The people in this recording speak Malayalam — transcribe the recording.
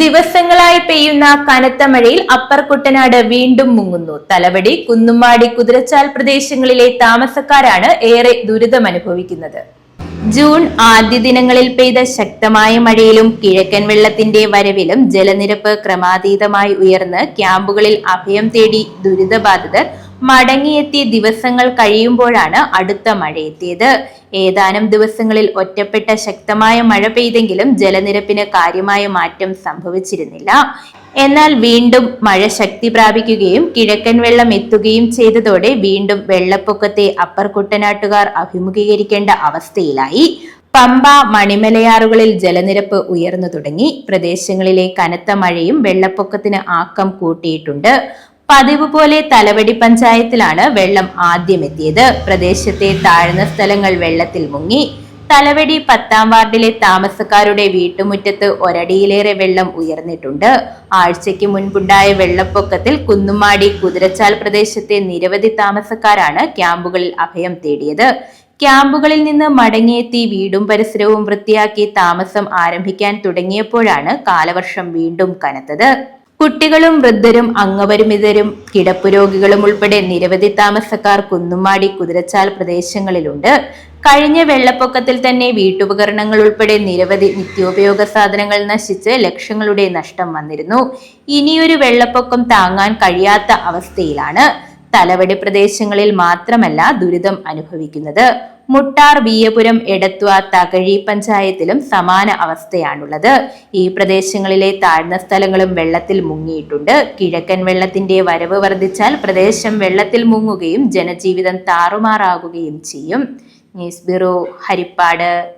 ദിവസങ്ങളായി പെയ്യുന്ന കനത്ത മഴയിൽ അപ്പർ കുട്ടനാട് വീണ്ടും മുങ്ങുന്നു. തലവടി കുന്നുമാടി കുതിരച്ചാൽ പ്രദേശങ്ങളിലെ താമസക്കാരാണ് ഏറെ ദുരിതമനുഭവിക്കുന്നത്. ജൂൺ ആദ്യ ദിനങ്ങളിൽ പെയ്ത ശക്തമായ മഴയിലും കിഴക്കൻ വെള്ളത്തിന്റെ വരവിലും ജലനിരപ്പ് ക്രമാതീതമായി ഉയർന്ന് ക്യാമ്പുകളിൽ അഭയം തേടി ദുരിതബാധിതർ മടങ്ങിയെത്തിയ ദിവസങ്ങൾ കഴിയുമ്പോഴാണ് അടുത്ത മഴയെത്തിയത്. ഏതാനും ദിവസങ്ങളിൽ ഒറ്റപ്പെട്ട ശക്തമായ മഴ പെയ്തെങ്കിലും ജലനിരപ്പിന് കാര്യമായ മാറ്റം സംഭവിച്ചിരുന്നില്ല. എന്നാൽ വീണ്ടും മഴ ശക്തി പ്രാപിക്കുകയും കിഴക്കൻ വെള്ളം എത്തുകയും ചെയ്തതോടെ വീണ്ടും വെള്ളപ്പൊക്കത്തെ അപ്പർ കുട്ടനാട്ടുകാർ അഭിമുഖീകരിക്കേണ്ട അവസ്ഥയിലായി. പമ്പ മണിമലയാറുകളിൽ ജലനിരപ്പ് ഉയർന്നു തുടങ്ങി. പ്രദേശങ്ങളിലെ കനത്ത മഴയും വെള്ളപ്പൊക്കത്തിന് ആക്കം കൂട്ടിയിട്ടുണ്ട്. പതിവ് പോലെ തലവടി പഞ്ചായത്തിലാണ് വെള്ളം ആദ്യം എത്തിയത് പ്രദേശത്തെ താഴ്ന്ന സ്ഥലങ്ങൾ വെള്ളത്തിൽ മുങ്ങി. തലവടി പത്താം വാർഡിലെ താമസക്കാരുടെ വീട്ടുമുറ്റത്ത് ഒരടിയിലേറെ വെള്ളം ഉയർന്നിട്ടുണ്ട്. ആഴ്ചയ്ക്ക് മുൻപുണ്ടായ വെള്ളപ്പൊക്കത്തിൽ കുന്നുമാടി കുതിരച്ചാൽ പ്രദേശത്തെ നിരവധി താമസക്കാരാണ് ക്യാമ്പുകളിൽ അഭയം തേടിയത്. ക്യാമ്പുകളിൽ നിന്ന് മടങ്ങിയെത്തി വീടും പരിസരവും വൃത്തിയാക്കി താമസം ആരംഭിക്കാൻ തുടങ്ങിയപ്പോഴാണ് കാലവർഷം വീണ്ടും കനത്തത്. കുട്ടികളും വൃദ്ധരും അംഗപരിമിതരും കിടപ്പുരോഗികളും ഉൾപ്പെടെ നിരവധി താമസക്കാർ കുന്നുമാടി കുതിരച്ചാൽ പ്രദേശങ്ങളിലുണ്ട്. കഴിഞ്ഞ വെള്ളപ്പൊക്കത്തിൽ തന്നെ വീട്ടുപകരണങ്ങൾ ഉൾപ്പെടെ നിരവധി നിത്യോപയോഗ സാധനങ്ങൾ നശിച്ച് ലക്ഷങ്ങളുടെ നഷ്ടം വന്നിരുന്നു. ഇനിയൊരു വെള്ളപ്പൊക്കം താങ്ങാൻ കഴിയാത്ത അവസ്ഥയിലാണ്. തലവടി പ്രദേശങ്ങളിൽ മാത്രമല്ല ദുരിതം അനുഭവിക്കുന്നത്. മുട്ടാർ വീയപുരം എടത്വ തകഴി പഞ്ചായത്തിലും സമാന അവസ്ഥയാണുള്ളത്. ഈ പ്രദേശങ്ങളിലെ താഴ്ന്ന സ്ഥലങ്ങളും വെള്ളത്തിൽ മുങ്ങിയിട്ടുണ്ട്. കിഴക്കൻ വെള്ളത്തിന്റെ വരവ് വർദ്ധിച്ചാൽ പ്രദേശം വെള്ളത്തിൽ മുങ്ങുകയും ജനജീവിതം താറുമാറാകുകയും ചെയ്യും. News bureau Haripad.